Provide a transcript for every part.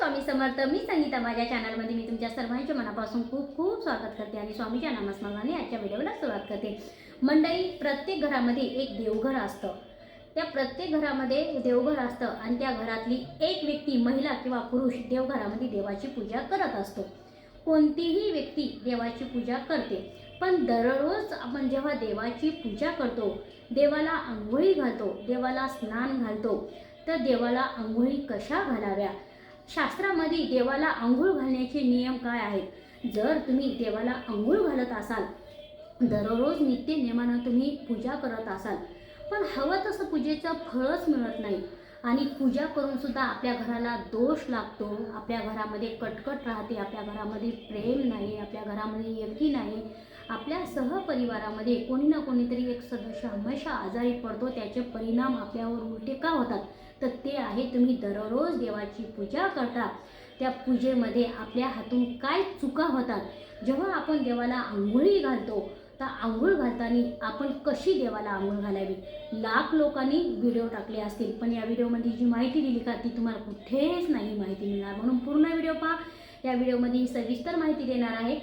स्वामी समर्थ मी संगीता. माझ्या चॅनलमध्ये मी तुमच्या सर्वांच्या मनापासून खूप खूप स्वागत करते आणि स्वामीच्या नामस्मरणाने आजच्या व्हिडिओला सुरुवात करते. मंडळी प्रत्येक घरामध्ये एक देवघर असतं. त्या प्रत्येक घरामध्ये देवघर असतं आणि त्या घरातली एक व्यक्ती महिला किंवा पुरुष देवघरामध्ये देवाची पूजा करत असतो. कोणतीही व्यक्ती देवाची पूजा करते पण दररोज आपण जेव्हा देवाची पूजा करतो देवाला आंघोळी घालतो देवाला स्नान घालतो तर देवाला आंघोळी कशा घालाव्या? शास्त्रामध्ये देवाला आंघोळ घालण्याचे नियम काय आहेत? जर तुम्ही देवाला आंघोळ घालत असाल दररोज नित्य नियमानं तुम्ही पूजा करत असाल पण हवं तसं पूजेचं फळच मिळत नाही आणि पूजा करून सुद्धा आपल्या घराला दोष लागतो आपल्या घरामध्ये कटकट राहते आपल्या घरामध्ये प्रेम नाही आपल्या घरामध्ये एकी नाही आपल्या सहपरिवारामध्ये कोणी ना कोणीतरी एक सदस्य हमेशा आजारी पडतो त्याचे परिणाम आपल्यावर उलटे का होतात? तर ते आहे तुम्ही दररोज देवाची पूजा करता. त्या पूजेमध्ये आपल्या हातून काय चुका होतात? जेव्हा आपण देवाला आंघोळी घालतो तर आंघोळ घालताना आपण कशी देवाला आंघोळ घालावी? लाख लोकांनी व्हिडिओ टाकले असतील पण या व्हिडिओमध्ये जी माहिती दिली का ती तुम्हाला कुठेच नाही माहिती मिळणार. म्हणून पूर्ण व्हिडिओ पहा. या व्हिडिओमध्ये सविस्तर माहिती देणार आहे.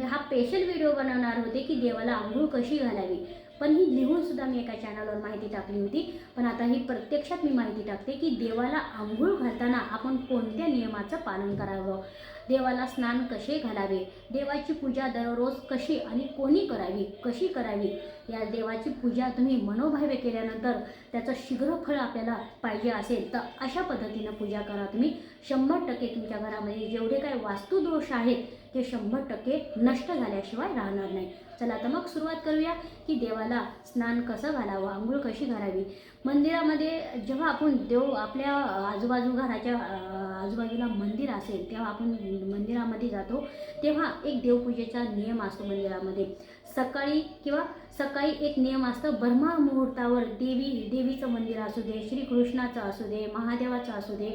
हा स्पेशल व्हिडिओ बनवणार होते की देवाला आंघोळ कशी घालावी? पण ही लिहून सुद्धा मी एका चॅनलवर माहिती टाकली होती. पण आता ही प्रत्यक्षात मी माहिती टाकते की देवाला आंघोळ घालताना आपण कोणत्या नियमाचं पालन करावं? देवाला स्नान कसे घालावे? देवाची पूजा दररोज कशी आणि कोणी करावी? कशी करावी? या देवाची पूजा तुम्ही मनोभावे केल्यानंतर त्याचं शीघ्र फळ आपल्याला पाहिजे असेल तर अशा पद्धतीनं पूजा करा तुम्ही. शंभर टक्के तुमच्या घरामध्ये जेवढे काही वास्तुदोष आहेत ते शंभर टक्के नष्ट झाल्याशिवाय राहणार नाही. चला तर मग सुरुवात करूया की देवाला स्नान कसं घालावं आंघोळ कशी घालावी? मंदिरामध्ये जेव्हा आपण देव आपल्या आजूबाजू घराच्या आजूबाजूला मंदिर असेल तेव्हा आपण मंदिरामध्ये जातो तेव्हा एक देवपूजेचा नियम असतो मंदिरामध्ये. सकाळी किंवा सकाळी एक नियम असतं ब्रह्मा मुहूर्तावर देवी देवीचं मंदिर असू दे श्रीकृष्णाचं असू दे महादेवाचं असू दे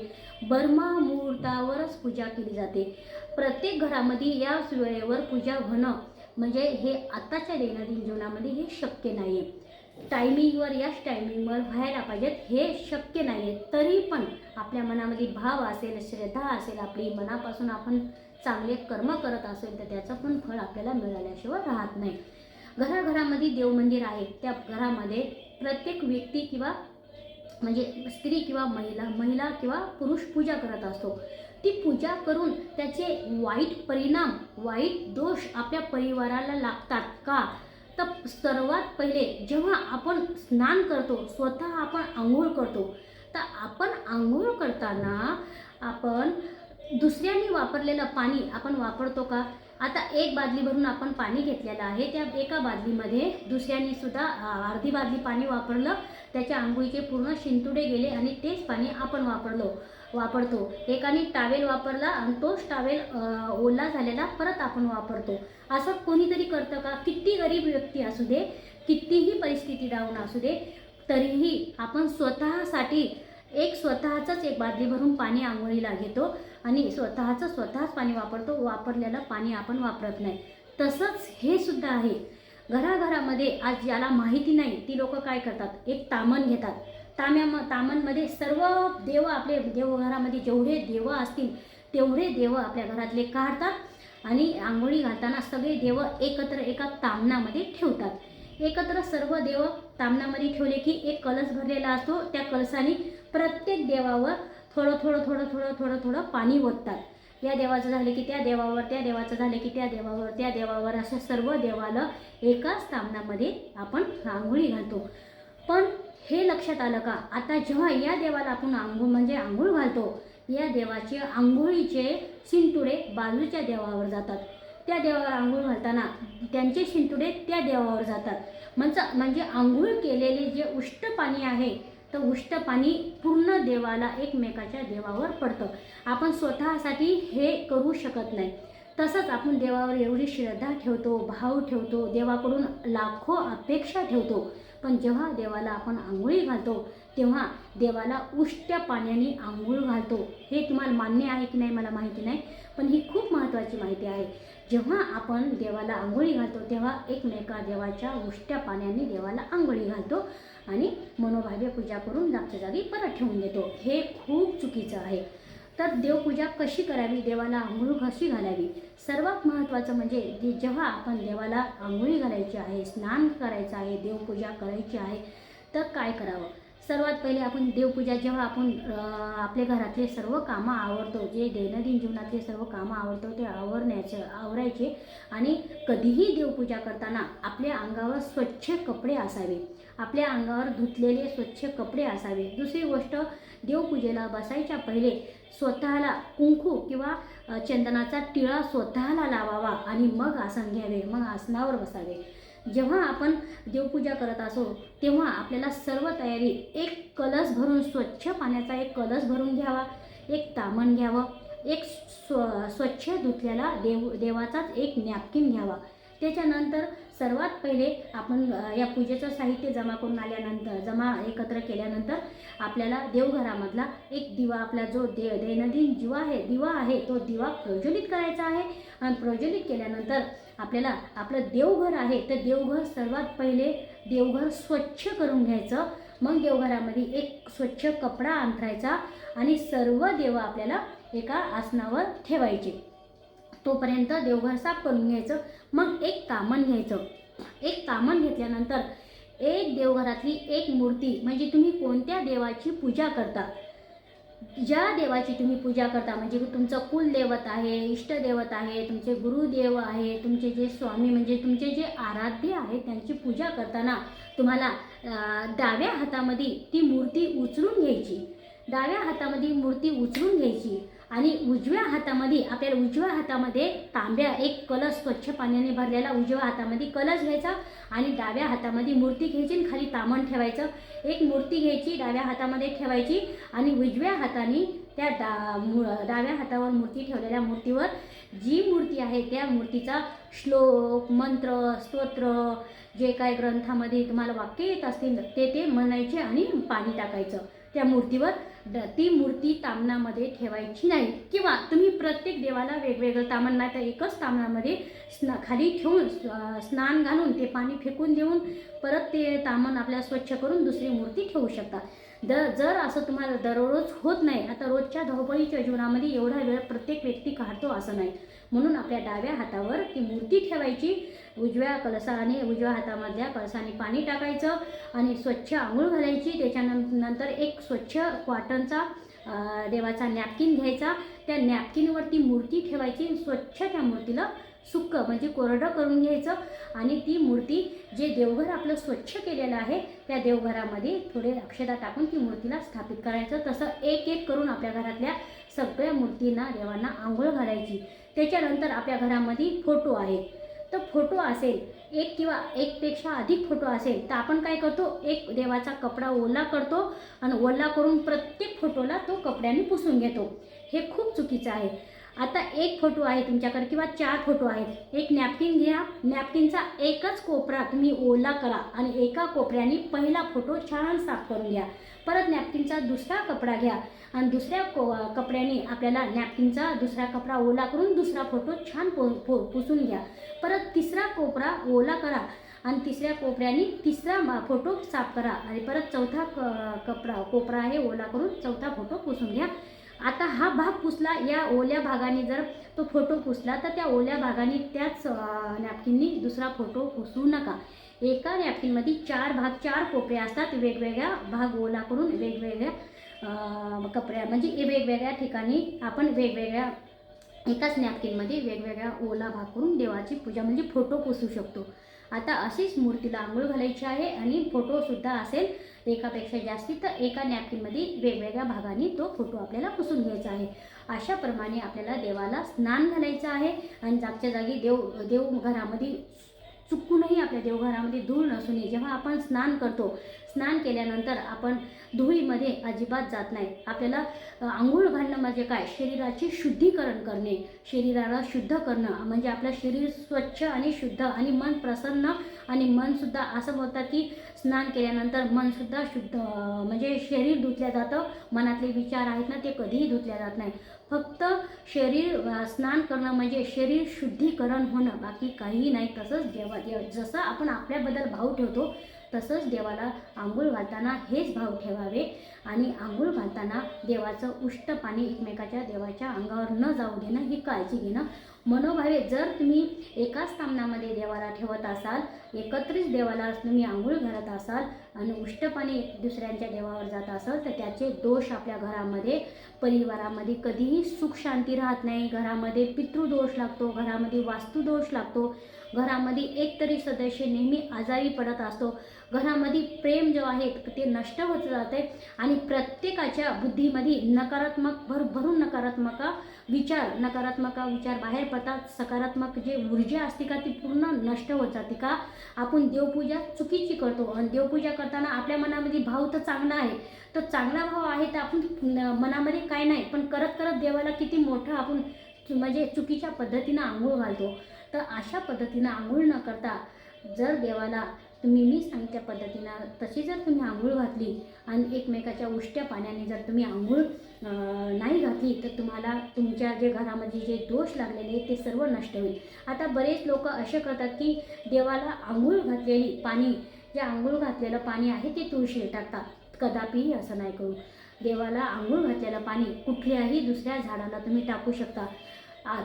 ब्रह्मा मुहूर्तावरच पूजा केली जाते. प्रत्येक घरामध्ये या वेळेवर पूजा होणं म्हणजे हे आत्ताच्या दैनंदिन जीवनामध्ये हे शक्य नाही आहे टायमिंगवर याच टायमिंगवर व्हायला पाहिजेत हे शक्य नाही आहे तरी पण आपल्या मनामध्ये भाव असेल श्रद्धा असेल आपली मनापासून आपण चांगले कर्म करत असेल तर त्याचं पण फळ आपल्याला मिळाल्याशिवाय राहत नाही. घराघरामध्ये देवमंदिर आहे त्या घरामध्ये प्रत्येक व्यक्ती किंवा म्हणजे स्त्री किंवा महिला महिला किंवा पुरुष पूजा करत असतो. ती पूजा करून त्याचे वाईट परिणाम वाईट दोष आपल्या परिवाराला लागतात का? तर सर्वात पहिले जेव्हा आपण स्नान करतो स्वतः आपण आंघोळ करतो तर आपण आंघोळ करताना आपण दुसऱ्याने वापरलेलं पाणी आपण वापरतो का? आता एक बादली भरून आपण पाणी घेतलेलं आहे त्या एका बादलीमध्ये दुसऱ्याने सुद्धा अर्धी बादली पाणी वापरलं त्याच्या आंघोळीचे पूर्ण शिंतुडे गेले आणि तेच पाणी आपण वापरलो. वापरतो. एकाने टावेल वापरला आणि तोच टावेल ओला झालेला परत आपण वापरतो. असं कोणीतरी करतं का? किती गरीब व्यक्ती असू दे कितीही परिस्थिती डाऊन असू दे तरीही आपण स्वतःसाठी एक स्वतःचंच एक बादली भरून पाणी आंघोळीला घेतो आणि स्वतःचं स्वतःच पाणी वापरतो. वापरलेलं पाणी आपण वापरत नाही. तसंच हे सुद्धा आहे. घराघरामध्ये आज ज्याला माहिती नाही. ती लोक काय करतात? एक तामण घेतात. ताम्या तामांमध्ये सर्व देव आपले देवघरामध्ये जेवढे देव असतील तेवढे देव आपल्या घरातले काढतात आणि आंघोळी घालताना सगळे देव एकत्र एका तामणामध्ये ठेवतात. एकत्र सर्व देव तामणामध्ये ठेवले की एक कलश भरलेला असतो. त्या कलशाने प्रत्येक देवावर थोडं थोडं थोडं थोडं थोडं थोडं पाणी ओततात. या देवाचं झालं की त्या देवावर त्या देवाचं झालं की त्या देवावर त्या देवावर अशा सर्व देवाला एकाच तामणामध्ये आपण आंघोळी घालतो. पण हे लक्षात आलं का? आता जेव्हा या देवाला आपण आंघोळ म्हणजे आंघोळ घालतो या देवाचे आंघोळीचे शिंतुडे बाजूच्या देवावर जातात. त्या देवावर आंघोळ घालताना त्यांचे शिंतुडे त्या देवावर जातात. म्हणजे म्हणजे आंघोळ केलेले जे उष्ट पाणी आहे तर उष्ट पाणी पूर्ण देवाला एकमेकाच्या देवावर पडतं. आपण स्वतःसाठी हे करू शकत नाही. तसंच आपण देवावर एवढी श्रद्धा ठेवतो भाव ठेवतो देवाकडून लाखो अपेक्षा ठेवतो. पण जेव्हा देवाला आपण आंघोळी घालतो तेव्हा देवाला उष्ट्या पाण्याने आंघोळ घालतो. हे तुम्हाला मान्य आहे की नाही मला माहिती नाही पण ही खूप महत्त्वाची माहिती आहे. जेव्हा आपण देवाला आंघोळी घालतो तेव्हा एकमेका देवाच्या उष्ट्या पाण्याने देवाला आंघोळी घालतो आणि मनोभाव्य पूजा करून जागच्या जागी परत ठेवून देतो. हे खूप चुकीचं आहे. तर देवपूजा कशी करावी? देवाला आंघोळ कशी घालावी? सर्वात महत्त्वाचं म्हणजे जे जेव्हा आपण देवाला आंघोळी घालायची आहे स्नान करायचं आहे देवपूजा करायची आहे तर काय करावं? सर्वात पहिले आपण देवपूजा जेव्हा आपण आपल्या घरातले सर्व कामं आवडतो जे दैनंदिन जीवनातले सर्व कामं आवडतो ते आवरण्याचे आवरायचे आणि कधीही देवपूजा करताना आपल्या अंगावर स्वच्छ कपडे असावे. आपल्या अंगावर धुतलेले स्वच्छ कपडे असावे. दुसरी गोष्ट देवपूजेला बसायच्या पहिले स्वतःला कुंकू किंवा चंदनाचा टिळा स्वतःला लावावा आणि मग आसन घ्यावे मग आसनावर बसावे. जेव्हा आपण देवपूजा करत असो तेव्हा आपल्याला सर्व तयारी एक कलस भरून स्वच्छ पाण्याचा एक कलस भरून घ्यावा एक तामण घ्यावं एक स्व स्वच्छ धुतलेला देव देवाचाच एक नॅपकिन घ्यावा. त्याच्यानंतर सर्वात पहिले आपण या पूजेचं साहित्य जमा करून आल्यानंतर जमा एकत्र केल्यानंतर आपल्याला देवघरामधला एक दिवा आपला जो दे दैनंदिन जीवा आहे दिवा आहे तो दिवा प्रज्वलित करायचा आहे. आणि प्रज्वलित केल्यानंतर आपल्याला आपलं देवघर आहे तर देवघर सर्वात पहिले देवघर स्वच्छ करून घ्यायचं. मग देवघरामध्ये एक स्वच्छ कपडा अंथरायचा आणि सर्व देव आपल्याला एका आसनावर ठेवायचे. तोपर्यंत देवघर साफ करून घ्यायचं. मग एक कामण घ्यायचं. एक कामण घेतल्यानंतर एक देवघरातली एक मूर्ती म्हणजे तुम्ही कोणत्या देवाची पूजा करता? ज्या देवाची तुम्ही पूजा करता म्हणजे तुमचं कुलदैवत आहे इष्टदैवत आहे तुमचे गुरुदेव आहे तुमचे जे स्वामी म्हणजे तुमचे जे आराध्य आहे त्यांची पूजा करताना तुम्हाला डाव्या हातामध्ये ती मूर्ती उचलून घ्यायची. डाव्या हातामध्ये मूर्ती उचलून घ्यायची. आणि उजव्या हातामध्ये आपल्याला उजव्या हातामध्ये तांब्या एक कलश स्वच्छ पाण्याने भरलेला उजव्या हातामध्ये कलश घ्यायचा आणि डाव्या हातामध्ये मूर्ती घ्यायची आणि खाली तामण ठेवायचं. एक मूर्ती घ्यायची डाव्या हातामध्ये ठेवायची आणि उजव्या हाताने त्या डा मु डाव्या हातावर मूर्ती ठेवलेल्या मूर्तीवर जी मूर्ती आहे त्या मूर्तीचा श्लोक मंत्र स्तोत्र जे काय ग्रंथामध्ये तुम्हाला वाक्य येत असतील ते ते म्हणायचे आणि पाणी टाकायचं त्या मूर्तीवर. ती मूर्ती तामणामध्ये ठेवायची नाही. किंवा तुम्ही प्रत्येक देवाला वेगवेगळं तामण नाही तर एकच तामणामध्ये स्ना खाली ठेवून स्नान घालून ते पाणी फेकून देऊन परत ते तामण आपल्या स्वच्छ करून दुसरी मूर्ती ठेवू शकता. द जर असं तुम्हाला दररोज होत नाही आता रोजच्या धावपळीच्या जीवनामध्ये एवढा वेळ प्रत्येक व्यक्ती काढतो असं नाही. म्हणून आपल्या डाव्या हातावर ती मूर्ती ठेवायची उजव्या कलसाने उजव्या हातामधल्या कलसाने पाणी टाकायचं आणि स्वच्छ आंघोळ घालायची. त्याच्यानंतर एक स्वच्छ कॉटनचा देवाचा नॅपकिन घ्यायचा. त्या नॅपकिनवरती मूर्ती ठेवायची आणि स्वच्छ त्या मूर्तीला सुक्क म्हणजे कोरडं करून घ्यायचं. आणि ती मूर्ती जे देवघर आपलं स्वच्छ केलेलं आहे त्या देवघरामध्ये थोडे अक्षता टाकून ती मूर्तीला स्थापित करायचं. तसं एक एक करून आपल्या घरातल्या सगळ्या मूर्तींना देवांना आंघोळ घालायची. त्याच्यानंतर आपल्या घरामध्ये फोटो आहे तर फोटो असेल एक किंवा एकपेक्षा अधिक फोटो असेल तर आपण काय करतो? एक देवाचा कपडा ओला करतो आणि ओला करून प्रत्येक फोटोला तो कपड्याने पुसून घेतो. हे खूप चुकीचं आहे. आता एक फोटो आहे तुमच्याकडे किंवा चार फोटो आहेत. एक नॅपकिन घ्या. नॅपकिनचा एकच कोपरा तुम्ही ओला करा आणि एका कोपऱ्याने पहिला फोटो छान साफ करून घ्या. परत नॅपकिनचा दुसरा कपडा घ्या आणि दुसऱ्या को कपड्याने आपल्याला नॅपकिनचा दुसरा कपडा ओला करून दुसरा फोटो छान पो पो पुसून घ्या. परत तिसरा कोपरा ओला करा आणि तिसऱ्या कोपऱ्याने तिसरा फोटो साफ करा आणि परत चौथा क कपडा कोपरा आहे ओला करून चौथा फोटो पुसून घ्या. आता हा भाग पुसला या ओल्या भागाने जर तो फोटो पुसला तर त्या ओल्या भागाने त्याच नॅपकिननी दुसरा फोटो पुसू नका. एका नॅपकिनमध्ये चार भाग चार कोपऱ्या असतात वेगवेगळ्या भाग ओला करून वेगवेगळ्या कपड्या म्हणजे वेगवेगळ्या ठिकाणी आपण वेगवेगळ्या एकाच नॅपकिनमध्ये वेगवेगळ्या ओला भाग करून देवाची पूजा म्हणजे फोटो पुसू शकतो. आता अशीच मूर्तीला आंघोळ घालायची आहे आणि फोटोसुद्धा असेल. एकापेक्षा जास्ती तर एका नॅपकिनमध्ये वेगवेगळ्या भागाने तो फोटो आपल्याला पुसून घ्यायचा आहे. अशाप्रमाणे आपल्याला देवाला स्नान घालायचं आहे. आणि जागच्या जागी देव देवघरामध्ये चुकूनही आपल्या देवघरामध्ये धूळ नसू नये जेव्हा आपण स्नान करतो स्नान केल्यानंतर आपण धुळीमध्ये अजिबात जात नाही. आपल्याला आंघोळ घालणं म्हणजे काय? शरीराचे शुद्धीकरण करणे. शरीराला शुद्ध करणं म्हणजे आपलं शरीर स्वच्छ आणि शुद्ध आणि मन प्रसन्न आणि मनसुद्धा असं बोलतात की स्नान केल्यानंतर मनसुद्धा शुद्ध म्हणजे शरीर धुतलं जातं. मनातले विचार आहेत ना ते कधीही धुतल्या जात नाही. फक्त शरीर स्नान करणं म्हणजे शरीर शुद्धीकरण होणं बाकी काहीही नाही. तसंच देवा देव जसं आपण आपल्याबद्दल भाव ठेवतो तसंच देवाला आंघोळ घालताना हेच भाव ठेवावे. आणि आंघोळ घालताना देवाचं उष्ट पाणी एकमेकाच्या देवाच्या अंगावर न जाऊ देणं ही काळजी घेणं मनोभावे जर तुम्ही एकाच स्थानामध्ये देवाला ठेवत असाल एकत्रित देवाला तुम्ही आंघोळ घालत असाल आणि उष्टपणे दुसऱ्यांच्या देवावर जात असाल तर त्याचे दोष आपल्या घरामध्ये परिवारामध्ये कधीही सुख शांती राहत नाही. घरामध्ये पितृदोष लागतो घरामध्ये वास्तुदोष लागतो. घरामध्ये एक तरी सदस्य नेहमी आजारी पडत असतो. घरामध्ये प्रेम जो आहे ते नष्ट होत जाते आणि प्रत्येकाच्या बुद्धीमध्ये नकारात्मक भरभरून नकारात्मक विचार नकारात्मक विचार बाहेर पडतात. सकारात्मक जे ऊर्जा असते का ती पूर्ण नष्ट होत जाते का? आपण देवपूजा चुकीची करतो आणि देवपूजा करताना आपल्या मनामध्ये भाव तर चांगला आहे. तर चांगला भाव आहे तर आपण मनामध्ये काय नाही पण करत करत देवाला किती मोठं आपण चु- म्हणजे चुकीच्या पद्धतीनं आंघोळ घालतो. तर अशा पद्धतीनं आंघोळ न करता जर देवाला तुम्ही मी सांगितल्या पद्धतीनं तशी जर तुम्ही आंघोळ घातली आणि एकमेकाच्या उष्ट्या पाण्याने जर तुम्ही आंघोळ नाही घातली तर तुम्हाला तुमच्या जे घरामध्ये जे दोष लागलेले ते सर्व नष्ट होईल. आता बरेच लोक असे करतात की देवाला आंघोळ घातलेली पाणी जे आंघोळ घातलेलं पाणी आहे ते तुळशी टाकतात. कदापिही असं नाही करू. देवाला आंघोळ घातलेलं पाणी कुठल्याही दुसऱ्या झाडाला तुम्ही टाकू शकता.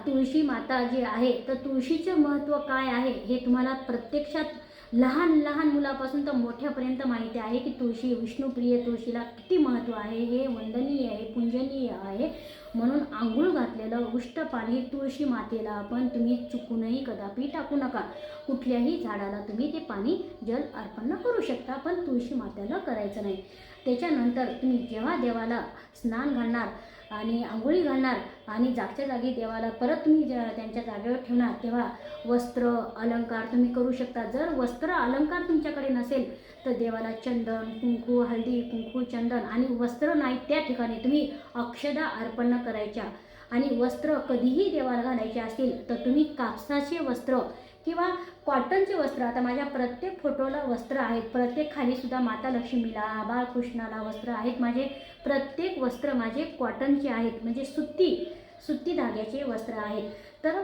तुळशी माता जी आहे तर तुळशीचे महत्त्व काय आहे हे तुम्हाला प्रत्यक्षात लहान लहान मुलापासून तर मोठ्यापर्यंत माहिती आहे की तुळशी विष्णुप्रिय तुळशीला किती महत्त्व आहे हे वंदनीय आहे पूजनीय आहे. म्हणून आंघोळ घातलेलं उष्ट पाणी तुळशी मातेला आपण तुम्ही चुकूनही कदापि टाकू नका. कुठल्याही झाडाला तुम्ही ते पाणी जल अर्पण करू शकता पण तुळशी मातेला करायचं नाही. त्याच्यानंतर तुम्ही जेव्हा देवाला स्नान घालणार आणि आंघोळी घालणार आणि जागच्या जागी देवाला परत तुम्ही ज्या- त्यांच्या जागेवर ठेवणार तेव्हा वस्त्र अलंकार तुम्ही करू शकता. जर वस्त्र अलंकार तुमच्याकडे नसेल तर देवाला चंदन कुंकू हळदी कुंकू चंदन आणि वस्त्र नाही त्या ठिकाणी तुम्ही अक्षदा अर्पण करायच्या. आणि वस्त्र कधीही देवाला घालायचे असतील तर तुम्ही कापसाचे वस्त्र किंवा कॉटनचे वस्त्र. आता माझ्या प्रत्येक फोटोला वस्त्र आहेत प्रत्येक खाली सुद्धा माता लक्ष्मीला बाळकृष्णाला वस्त्र आहेत. माझे प्रत्येक वस्त्र माझे कॉटनचे आहेत. म्हणजे सुती सुती धाग्याचे वस्त्र आहेत. तर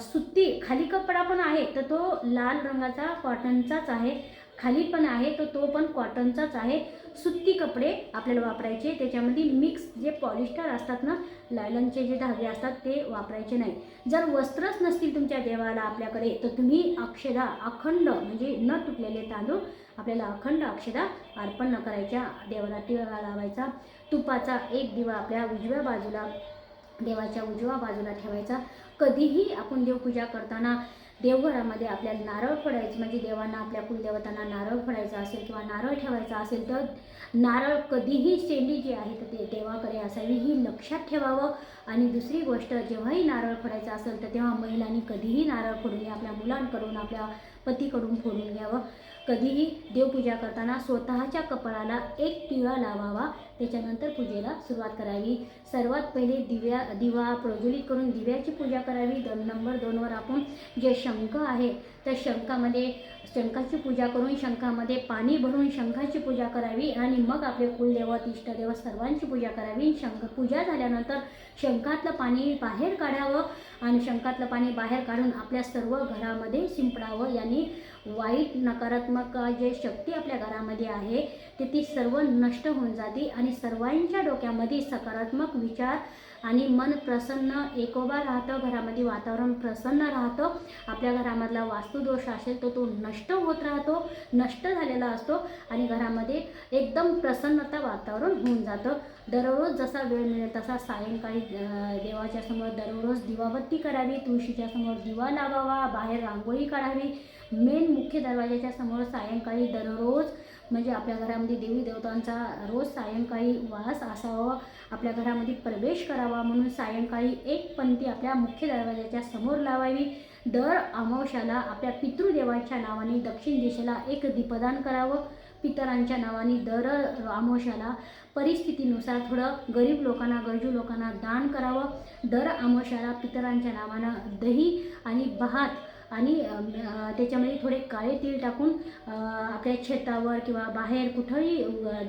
सुत्ती सुती खाली कपडा पण आहे तर तो लाल रंगाचा कॉटनचाच आहे. खाली पण आहे तर तो पण कॉटनचाच आहे. सुती कपडे आपल्याला वापरायचे त्याच्यामध्ये मिक्स जे पॉलिस्टर असतात ना लायलनचे जे धागे असतात ते वापरायचे नाही. जर वस्त्रच नसतील तुमच्या देवाला आपल्याकडे तर तुम्ही अक्षदा अखंड म्हणजे न तुटलेले तांदूळ आपल्याला अखंड अक्षदा अर्पण न करायच्या देवाला टिळा लावायचा. तुपाचा एक दिवा आपल्या उजव्या बाजूला देवाच्या उजव्या बाजूला ठेवायचा. कधीही आपण देवपूजा करताना देवघरामध्ये आपल्याला नारळ फोडायचं म्हणजे देवांना आपल्या कुलदेवतांना नारळ फोडायचा असेल किंवा नारळ ठेवायचा असेल तर नारळ कधीही शेंडी जी आहे तर ते देवाकडे असावी ही लक्षात ठेवावं. आणि दुसरी गोष्ट जेव्हाही नारळ फोडायचं असेल तर तेव्हा महिलांनी कधीही नारळ फोडून घ्या आपल्या मुलांकडून आपल्या पतीकडून फोडून घ्यावं. कधीही देवपूजा करताना स्वतःच्या कपाळाला एक टिळा लावावा त्याच्यानंतर पूजेला सुरुवात करावी. सर्वात पहिले दिव्या दिवा प्रज्वलित करून दिव्याची पूजा करावी. दोन नंबर दोनवर आपण जे शंख आहे त्या शंखामध्ये शंखाची पूजा करून शंखामध्ये पाणी भरून शंखाची पूजा करावी आणि मग आपले कुलदेवत इष्टदेव सर्वांची पूजा करावी. शंख पूजा झाल्यानंतर शंखातलं पाणी बाहेर काढावं आणि शंखातलं पाणी बाहेर काढून आपल्या सर्व घरामध्ये शिंपडावं. यांनी वाईट नकारात्मक जे शक्ती आपल्या घरामध्ये आहे ते ती सर्व नष्ट होऊन जाते आणि सर्वांच्या डोक्यामध्ये सकारात्मक विचार आणि मन प्रसन्न एकोबा राहतं घरामध्ये वातावरण प्रसन्न राहतं. आपल्या घरामधला वास्तुदोष असेल तर तो नष्ट होत राहतो नष्ट झालेला असतो आणि घरामध्ये एकदम प्रसन्नता वातावरण होऊन जातं. दररोज जसा वेळ मिळेल तसा सायंकाळी देवाच्या समोर दररोज दिवाबत्ती करावी तुळशीच्या समोर दिवा लावावा बाहेर रांगोळी काढावी. मेन मुख्य दरवाजाच्या समोर सायंकाळी दररोज म्हणजे आपल्या घरामध्ये देवी देवतांचा रोज सायंकाळी वास असावा आपल्या घरामध्ये प्रवेश करावा म्हणून सायंकाळी एक पंक्ती आपल्या मुख्य दरवाजाच्या समोर लावावी. दर अमावश्याला आपल्या पितृदेवांच्या नावाने दक्षिण दिशेला एक दीपदान करावं. पितरांच्या नावाने दर अमावश्याला परिस्थितीनुसार थोडं गरीब लोकांना गरजू लोकांना दान करावं. दर अमावश्याला पितरांच्या नावानं दही आणि भात आणि त्याच्यामध्ये थोडे काळे तीळ टाकून आपल्या शेतावर किंवा बाहेर कुठंही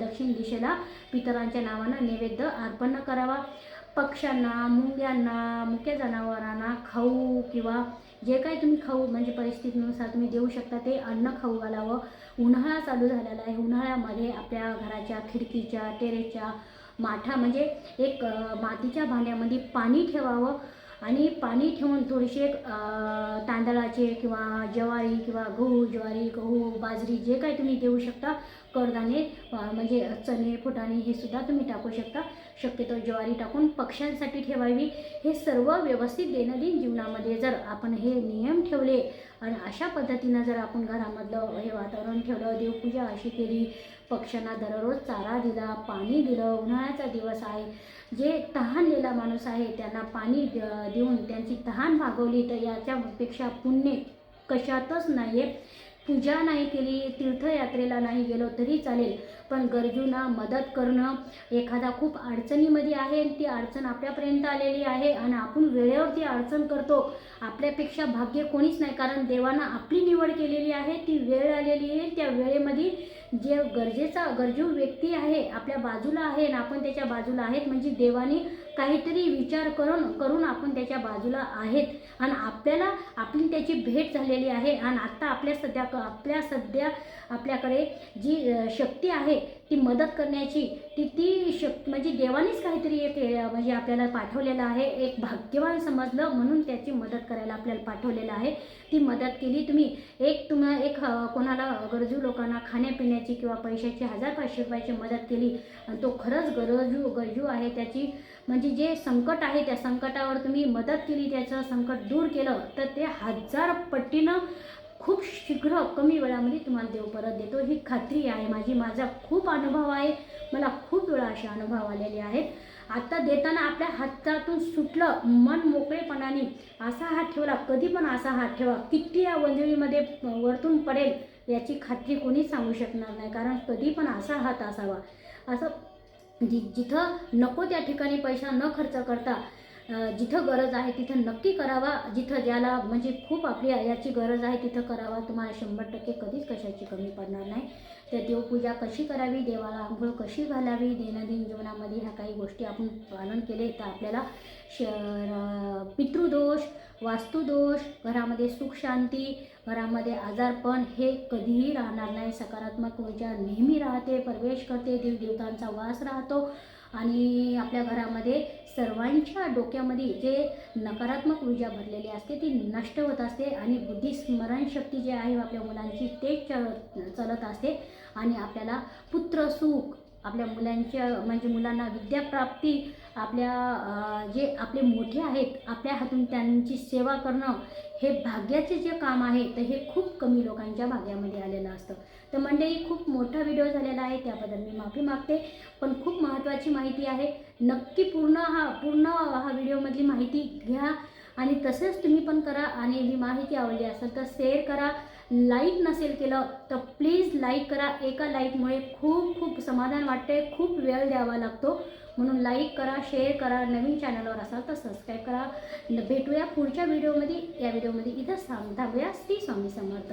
दक्षिण दिशेला पितरांच्या नावानं नैवेद्य अर्पण करावा. पक्ष्यांना मुंग्यांना मुक्या जनावरांना खाऊ किंवा जे काही तुम्ही खाऊ म्हणजे परिस्थितीनुसार तुम्ही देऊ शकता ते अन्न खाऊ घालावं. उन्हाळा चालू झालेला आहे. उन्हाळ्यामध्ये आपल्या घराच्या खिडकीच्या टेरेसच्या माठा म्हणजे एक मातीच्या भांड्यामध्ये पाणी ठेवावं. आणि पाणी ठेवून थोडीशी एक तांदळाचे किंवा ज्वारी किंवा गहू ज्वारी गहू बाजरी जे काही तुम्ही देऊ शकता कडधान्ये म्हणजे चणे फुटाणे हे सुद्धा तुम्ही टाकू शकता. शक्यतो ज्वारी टाकून पक्ष्यांसाठी ठेवावी. हे सर्व व्यवस्थित दैनंदिन जीवनामध्ये जर आपण हे नियम ठेवले आणि अशा पद्धतीनं जर आपण घरामधलं हे वातावरण ठेवलं देवपूजा अशी केली पक्ष्यांना दररोज चारा दिला पाणी दिलं. उन्हाळ्याचा दिवस आहे. जे तहानलेला माणूस आहे त्यांना पाणी द- देऊन त्यांची तहान भागवली तर याच्यापेक्षा पुण्य कशातच नाही आहे पूजा नाही केली तीर्थयात्रेला नाही गेलो तरी चालेल. पण गरजूंना मदत करणं एखादा खूप अडचणीमध्ये आहे ती अडचण आपल्यापर्यंत आलेली आहे आणि आपण वेळेवर ती अडचण करतो. आपल्यापेक्षा भाग्य कोणीच नाही कारण देवानं आपली निवड केलेली आहे ती वेळ आलेली आहे त्या वेळेमध्ये जे गरजेचा गरजू व्यक्ती आहे आपल्या बाजूला आहे आणि आपण त्याच्या बाजूला आहेत म्हणजे देवाने काहीतरी विचार करून करून आपण त्याच्या बाजूला आहेत. आणि आपल्याला आपली त्याची भेट झालेली आहे. आणि आत्ता आपल्या सध्या आपल्या सध्या आपल्याकडे जी शक्ती आहे ती मदत करण्याची ती ती शक् म्हणजे देवानेच काहीतरी एक म्हणजे आपल्याला पाठवलेलं आहे. एक भाग्यवान समजलं म्हणून त्याची मदत करायला आपल्याला पाठवलेलं आहे. ती मदत केली तुम्ही. एक तुम्हा एक कोणाला गरजू लोकांना खाण्यापिण्याची किंवा पैशाची हजार पाचशे रुपयाची मदत केली. आणि तो खरंच गरजू गरजू आहे. त्याची म्हणजे जे संकट आहे त्या संकटावर तुम्ही मदत केली त्याचं संकट दूर केलं तर ते हजार पट्टीनं खूप शीघ्र कमी वेळामध्ये तुम्हाला देव परत देतो. ही खात्री आहे माझी माझा खूप अनुभव आहे. मला खूप वेळा असे अनुभव आलेले आहेत. आता देताना आपल्या हातातून सुटलं मन मोकळेपणाने असा हात ठेवला कधी पण असा हात ठेवा. किती या वंजळीमध्ये वरतून पडेल याची खात्री कोणीच सांगू शकणार नाही कारण कधी पण असा हात असावा. असं जि जिथं नको त्या ठिकाणी पैसा न खर्च करता जिथं गरज आहे तिथं नक्की करावा जिथं ज्याला म्हणजे खूप आपली याची गरज आहे तिथं करावा. तुम्हाला शंभर टक्के कधीच कशाची कमी पडणार नाही. तर देवपूजा कशी करावी देवाला आंघोळ कशी घालावी दैनंदिन जीवनामध्ये ह्या काही गोष्टी आपण पालन केले तर आपल्याला श पितृदोष वास्तुदोष घरामध्ये सुख शांती घरामध्ये आजारपण हे कधीही राहणार नाही. सकारात्मक ऊर्जा नेहमी राहते प्रवेश करते देवदेवतांचा वास राहतो आणि आपल्या घरामध्ये सर्वांच्या डोक्यामध्ये जे नकारात्मक ऊर्जा भरलेली असते ती नष्ट होत असते आणि बुद्धी स्मरणशक्ती जी आहे आपल्या मुलांची ते चल चलत असते आणि आपल्याला पुत्रसुख आपल्या मुलांच्या म्हणजे मुलांना विद्याप्राप्ती आपल्या जे आपले मोठे आहेत आपल्या हातून त्यांची सेवा करणं हे भाग्याचे जे काम आहे तर हे खूप कमी लोकांच्या भाग्यामध्ये आलेलं असतं. तर मंडळी खूप मोठा व्हिडिओ झालेला आहे त्याबद्दल मी माफी मागते. पण खूप महत्त्वाची माहिती आहे. नक्की पूर्ण हा पूर्ण हा व्हिडिओमधली माहिती घ्या आणि तसंच तुम्ही पण करा आणि ही माहिती आवडली असेल तर शेअर करा. लाईक नसेल केलं तर प्लीज लाईक करा. एका लाईकमुळे खूप खूप समाधान वाटते. खूप वेळ द्यावा लागतो. म्हणून लाईक करा शेअर करा नवीन चॅनलवर असाल तर सबस्क्राईब करा. भेटूया पुढच्या व्हिडिओमध्ये या व्हिडिओमध्ये इथंच थांब थांबूया. श्री स्वामी समर्थ.